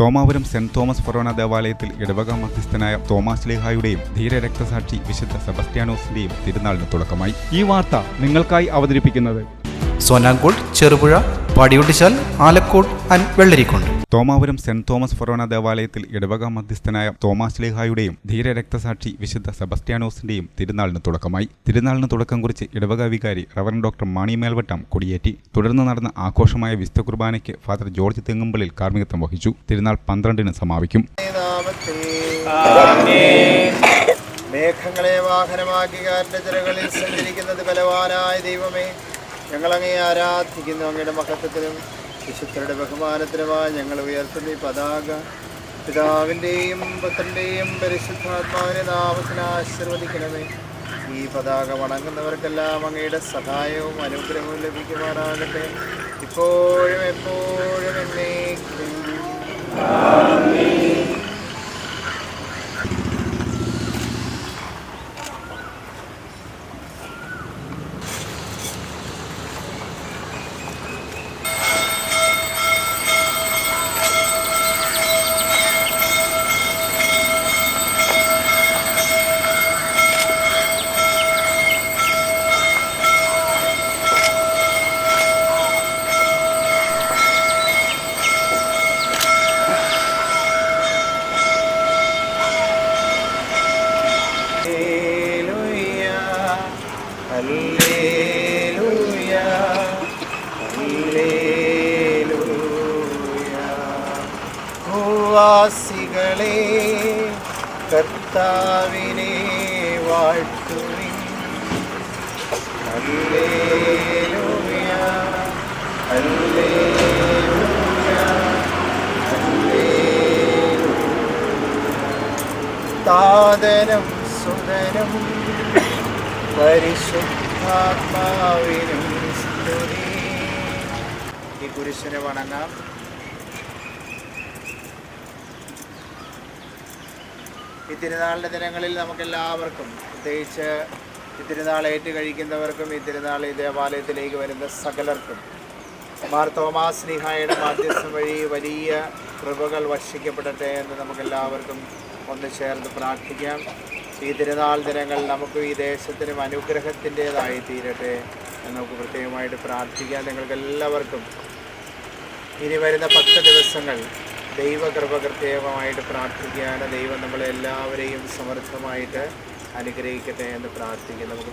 Thomapuram saint Thomas forane ദേവാലയത്തിൽ ഇടവക മധ്യസ്ഥനായ Thomas ലേഹായുടെയും ധീര രക്തസാക്ഷി വിശുദ്ധ സെബസ്ത്യാനോസിന്റെയും തിരുനാളിന് തുടക്കമായി. ഈ വാർത്ത നിങ്ങൾക്കായി അവതരിപ്പിക്കുന്നത് Sonankode Cherupuzha Padiyotchal Alakode and Vellarikundu. Thomapuram Saint Thomas forane ദേവാലയത്തിൽ ഇടവക മധ്യസ്ഥനായ തോമാസ് ലേഹായുടെയും ധീര രക്തസാക്ഷി വിശുദ്ധ സെബസ്ത്യാനോസിന്റെയും തിരുനാളിന് തുടക്കമായി. തിരുനാളിന് തുടക്കം കുറിച്ച് ഇടവക വികാരി റവറൻ ഡോക്ടർ മാണി മേൽവട്ടം കൊടിയേറ്റി. തുടർന്ന് നടന്ന ആഘോഷമായ വിശുദ്ധ കുർബാനയ്ക്ക് ഫാദർ ജോർജ് തെങ്ങുമ്പളിൽ കാർമ്മികത്വം വഹിച്ചു. തിരുനാൾ പന്ത്രണ്ടിന് സമാപിക്കും. മേഘങ്ങളെ വാഹനമാക്കി കാറ്റിന്റെ ചിറകളിൽ സഞ്ചരിക്കുന്നത് ബലവാനായ ദൈവമേ. ഞങ്ങളങ്ങേ ആരാധിക്കുന്നു അങ്ങയുടെ മഹത്വത്തിനും വിശുദ്ധരുടെ ബഹുമാനത്തിനുമായി ഞങ്ങൾ ഉയർത്തുന്ന ഈ പതാക. പിതാവിന്റെയും പുത്രന്റെയും പരിശുദ്ധാത്മാവിനെ നാമത്തിന് ആശീർവദിക്കണമേ. ഈ പതാക വണങ്ങുന്നവർക്കെല്ലാം അങ്ങയുടെ സഹായവും അനുഗ്രഹവും ലഭിക്കുവാനാകട്ടെ ഇപ്പോഴും എപ്പോഴും എന്നേക്കും. ഭൂവാസികളെ കർത്താവിനെ വാഴ്ത്തുവിൻ. ഹല്ലേലൂയ. ഹല്ലേലൂയ. താതനം സുതനും ഈ കുരിശിനെ വണങ്ങാം. ഈ തിരുനാളിന്റെ ദിനങ്ങളിൽ നമുക്കെല്ലാവർക്കും പ്രത്യേകിച്ച് ഈ തിരുനാൾ ഏറ്റു കഴിക്കുന്നവർക്കും ഈ തിരുനാൾ ഈ ദേവാലയത്തിലേക്ക് വരുന്ന സകലർക്കും മാർ തോമാസ് നിഹായുടെ മാധ്യസ്ഥം വഴി വലിയ കൃപകൾ വർഷിക്കപ്പെടട്ടെ എന്ന് നമുക്കെല്ലാവർക്കും ഒന്ന് ചേർന്ന് പ്രാർത്ഥിക്കാം. ഈ തിരുനാൾ ദിനങ്ങൾ നമുക്ക് ഈ ദേശത്തിനും അനുഗ്രഹത്തിന്റെതായി തീരട്ടെ എന്ന് നമുക്ക് പ്രത്യേകമായിട്ട് പ്രാർത്ഥിക്കാം. നിങ്ങൾക്ക് എല്ലാവർക്കും ഇനി വരുന്ന പത്ത് ദിവസങ്ങൾ ദൈവകൃപ പ്രത്യേകമായിട്ട് പ്രാർത്ഥിക്കുകയാണ് ദൈവം നമ്മളെല്ലാവരെയും സമർത്ഥമായിട്ട് അനുഗ്രഹിക്കട്ടെ എന്ന് പ്രാർത്ഥിക്കുന്നു. നമുക്ക്